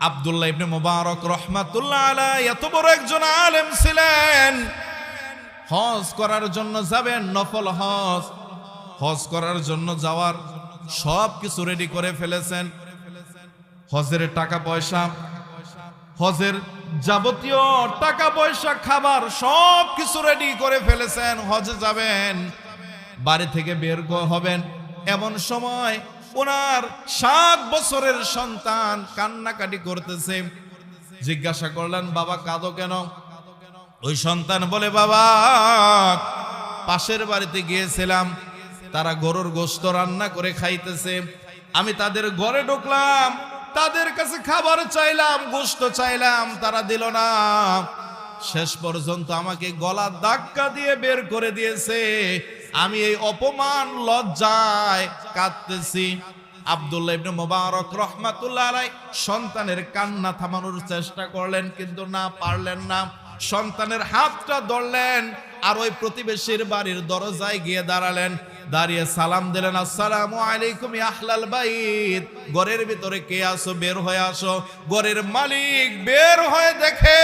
আব্দুল্লাহ ইবনে মুবারক রহমাতুল্লাহ আলাই এত বড় একজন আলেম ছিলেন। হজ করার জন্য যাবেন, নফল হজ। হজ করার জন্য যাওয়ার সব কিছু রেডি করে ফেলেছেন। হজের টাকা পয়সা, হজের যাবতীয় টাকা পয়সা, খাবার সব কিছু রেডি করে ফেলেছেন। হজে যাবেন, বাড়ি থেকে বের হবেন। এমন সময় ওনার সাত বছরের সন্তান কান্নাকাটি করতেছে। জিজ্ঞাসা করলেন, বাবা, কাঁদো কেন? ওই সন্তান বলে, বাবা, পাশের বাড়িতে গিয়েছিলাম। তারা গরুর গোস্ত রান্না করে খাইতেছে। আমি তাদের ঘরে ঢুকলাম। তাদের কাছে খাবার চাইলাম, গোস্ত চাইলাম। তারা দিল না। শেষ পর্যন্ত আমাকে গলা ধাক্কা দিয়ে বের করে দিয়েছে। আমি এই অপমান লজ্জায় কাঁদতেছি। আব্দুল্লাহ ইবনে মোবারক রহমাতুল্লাহ আলাই সন্তানের কান্না থামানোর চেষ্টা করলেন, কিন্তু না পারলেন না। সন্তানের হাতটা ধরলেন আর ওই প্রতিবেশীর বাড়ির দরজায় গিয়ে দাঁড়ালেন। দাঁড়িয়ে সালাম দিলেন, আসসালামু আলাইকুম আহলাল বাইত। ঘরের ভিতরে কে আসো বের হয়ে আসো। ঘরের মালিক, বের হয়ে দেখে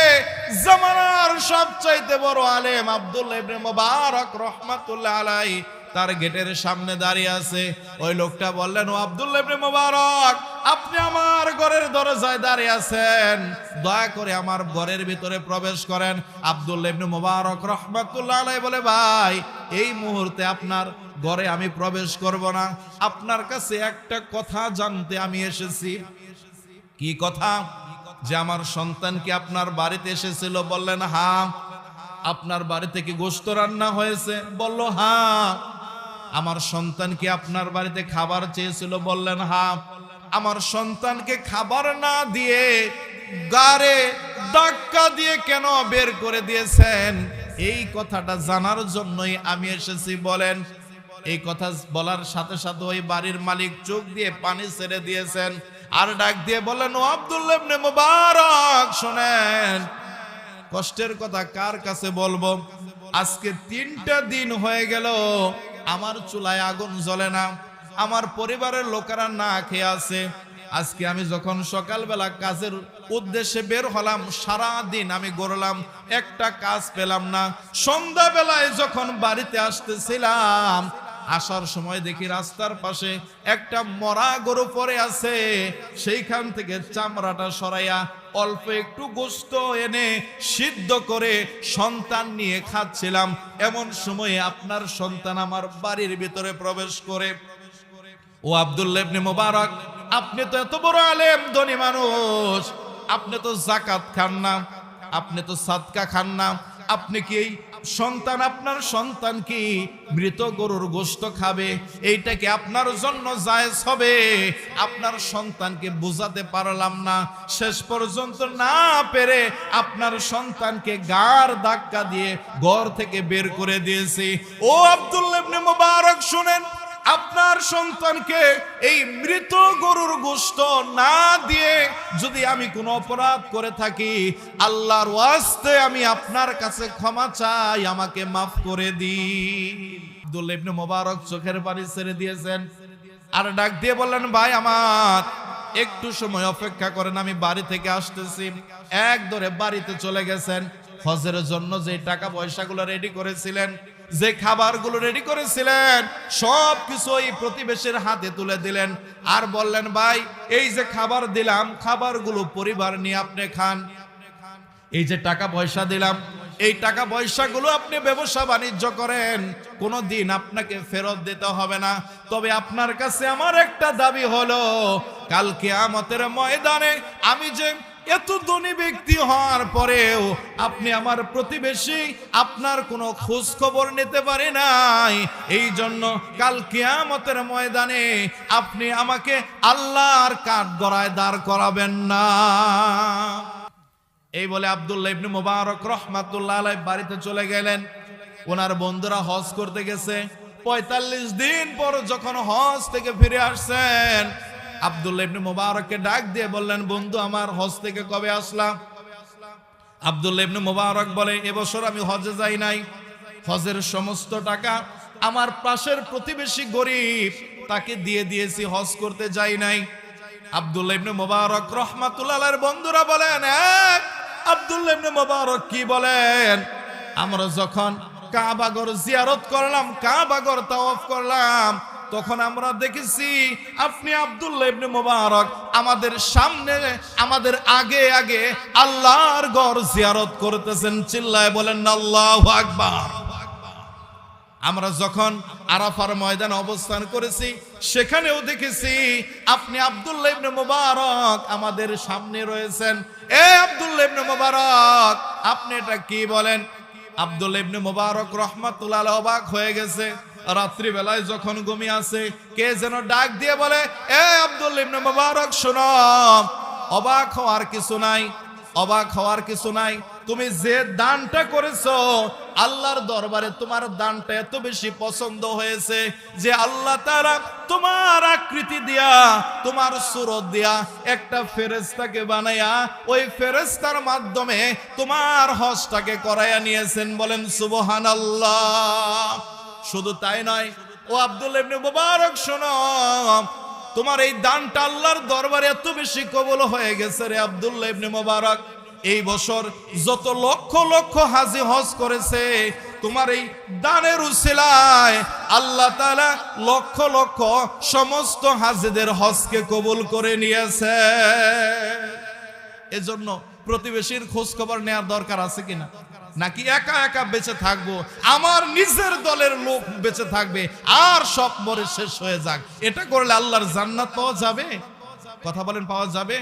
জামানার সবচাইতে বড় আলেম আব্দুল্লাহ মোবারক রহমাতুল্লাহ আলাই তার গেটের সামনে দাঁড়িয়ে আছে। ওই লোকটা বললেন, ও আব্দুল্লাহ মোবারক, আপনি আমার দরজায় দাঁড়িয়ে আছেন, দয়া করে আমার ঘরের ভিতরে প্রবেশ করেন। ইবনে মোবারক রহমাতুল্লাহ আলাই বলে, ভাই, এই মুহূর্তে আপনার ঘরে আমি প্রবেশ করব না। আপনার কাছে একটা কথা জানতে আমি এসেছি। কি কথা? যে আমার সন্তান কি আপনার বাড়িতে এসেছিল? বললেন হ্যাঁ। আপনার বাড়ি থেকে গোস্ত রান্না হয়েছে? বলল হ্যাঁ। আমার সন্তান কি আপনার বাড়িতে খাবার চেয়েছিল? বললেন হ্যাঁ। আমার সন্তানকে খাবার না দিয়ে গারে ধাক্কা দিয়ে কেন বের করে দিয়েছেন? এই কথাটা জানার জন্যই আমি এসেছি, বলেন। এই কথা বলার সাথে সাথে ওই বাড়ির মালিক চোখ দিয়ে পানি ছেড়ে দিয়েছেন আর ডাক দিয়ে বলেন ও আব্দুল্লাহ ইবনে মুবারক, শোনেন, কষ্টের কথা কার কাছে বলব? আজকে তিনটা দিন হয়ে গেল, আমার চুলায় আগুন জ্বলে না। আমার পরিবারের লোকেরা না খেয়ে আছে। আজকে আমি যখন সকালবেলা কাজের উদ্দেশ্যে বের হলাম সারা দিন আমি গড়লাম, একটা কাজ পেলাম না। সন্ধ্যাবেলায় যখন বাড়িতে আসতেছিলাম, আসার সময় দেখি রাস্তার পাশে একটা মরা গরু পড়ে আছে। সেইখান থেকে চামড়াটা সরাইয়া অল্প একটু গোস্ত এনে সিদ্ধ করে সন্তান নিয়ে খাচ্ছিলাম। এমন সময়ে আপনার সন্তান আমার বাড়ির ভিতরে প্রবেশ করে ও আব্দুল্লাহ ইবনে মোবারক, আপনি তো এত বড় আলেম, ধনী মানুষ। আপনি তো জাকাত খান না, আপনি তো সাদকা খান না। আপনি কি সন্তান আপনার সন্তান কি মৃত গরুর গোস্ত খাবে? এইটা কি আপনার জন্য জায়েজ হবে? আপনার সন্তানকে বোঝাতে পারলাম না। শেষ পর্যন্ত না পেরে আপনার সন্তানকে গার ধাক্কা দিয়ে ঘর থেকে বের করে দিয়েছি। ও আব্দুল্লাহ ইবনে মোবারক, শুনেন আপনার সন্তানকে এই মৃত গরুর গোস্ত না দিয়ে যদি আমি কোনো অপরাধ করে থাকি, আল্লাহর ওয়াস্তে আমি আপনার কাছে ক্ষমা চাই, আমাকে মাফ করে দিন। আব্দুল ইবনে মোবারক চোখের পানি ছেড়ে দিয়েছেন। আর ডাক দিয়ে বললেন, ভাই আমার, একটু সময় অপেক্ষা করেন, আমি বাড়ি থেকে আসতেছি। এক ধরে বাড়িতে চলে গেছেন। হজের জন্য যে টাকা পয়সাগুলো রেডি করেছিলেন, যে খাবারগুলো রেডি করেছিলেন, সব কিছু ওই প্রতিবেশীর হাতে তুলে দিলেন আর বললেন, ভাই, এই যে খাবার দিলাম, খাবারগুলো পরিবার নিয়ে আপনি খান। এই যে টাকা পয়সা দিলাম, এই টাকা পয়সাগুলো আপনি ব্যবসা বাণিজ্য করেন কোনো দিন আপনাকে ফেরত দিতে হবে না। তবে আপনার কাছে আমার একটা দাবি হলো কালকে আমাদের ময়দানে আমি যে এত ধনী ব্যক্তি হওয়ার পরেও আপনি আমার প্রতিবেশী, আপনার কোনো খোঁজ খবর নিতে পারে নাই। এই জন্য কাল কিয়ামতের ময়দানে আপনি আমাকে আল্লাহর কাঠ গড়ায় দাঁড় করাবেন না। এই বলে আব্দুল্লাহ ইবনে মুবারক রহমাতুল্লাহ আলাই বাড়িতে চলে গেলেন। ওনার বন্ধুরা হজ করতে গেছে। পঁয়তাল্লিশ দিন পর যখন হজ থেকে ফিরে আসছেন আব্দুল্লাহ ইবনে মুবারককে ডাক দিয়ে বললেন, বন্ধু, আমার হজ থেকে কবে আসলাম? আব্দুল্লাহ ইবনে মুবারক বলে, এবছর আমি হজে যাই নাই। হজের সমস্ত টাকা আমার পাশের প্রতিবেশী গরিব, তাকে দিয়ে দিয়েছি, হজ করতে যাই নাই। আব্দুল্লাহ ইবনে মোবারক রহমাতুল্লাহের বন্ধুরা বলেন আব্দুল্লাহ ইবনে মোবারক কি বলেন? আমরা যখন কাবাগর জিয়ারত করলাম কাবাগর তাওয়াফ করলাম তখন আমরা দেখেছি আপনি আব্দুল্লাহ ইবনে মোবারক আমাদের সামনে, আমাদের আগে আগে আল্লাহর ঘর জিয়ারত করতেছেন, চিল্লায় বলেন, আল্লাহু আকবার। আমরা যখন আরাফার ময়দানে অবস্থান করেছি, সেখানেও দেখেছি আপনি আব্দুল্লাহ ইবনে মোবারক আমাদের সামনে রয়েছেন। এ আব্দুল্লাহ ইবনে মোবারক, আপনি এটা কি বলেন? আব্দুল্লাহ ইবনে মোবারক রহমাতুল্লাহ অবাক হয়ে গেছে। রাত্রি বেলায় যখন ঘুমিয়ে আছে কে যেন ডাক দিয়ে বলে, এ আব্দুল্লাহ ইবনে মোবারক, শোনো। অবাক হওয়ার কিছু নাই, অবাক হওয়ার কিছু নাই। তুমি যে দানটা করেছ, আল্লাহর দরবারে তোমার দানটা এত বেশি পছন্দ হয়েছে যে আল্লাহ তারা তোমার আকৃতি দিয়া, তোমার সুরত দিয়া একটা ফেরেস্তাকে বানাইয়া ওই ফেরেস্তার মাধ্যমে তোমার হজটাকে করাইয়া নিয়েছেন বলেন সুবহান শুধু তাই নয়, ও আব্দুল ইবনে মুবারক শোনো, তোমার এই দানটা আল্লাহর দরবারে এত বেশি কবল হয়ে গেছে রে আব্দুল্লাহ ইবনে মোবারক। এই বছর যত লক্ষ লক্ষ হাজি হজ করেছে, তোমার এই দানের উসিলায় আল্লাহ তাআলা লক্ষ লক্ষ সমস্ত হাজিদের হজকে কবুল করে নিয়েছে। এজন্য প্রতিবেশীর খোঁজ খবর নেওয়ার দরকার আছে কিনা? নাকি একা একা বেঁচে থাকব? আমার নিজের দলের লোক বেঁচে থাকবে, আর সব মরে শেষ হয়ে যাক। এটা করলে আল্লাহর জান্নাত পাওয়া যাবে? কথা বলেন, পাওয়া যাবে?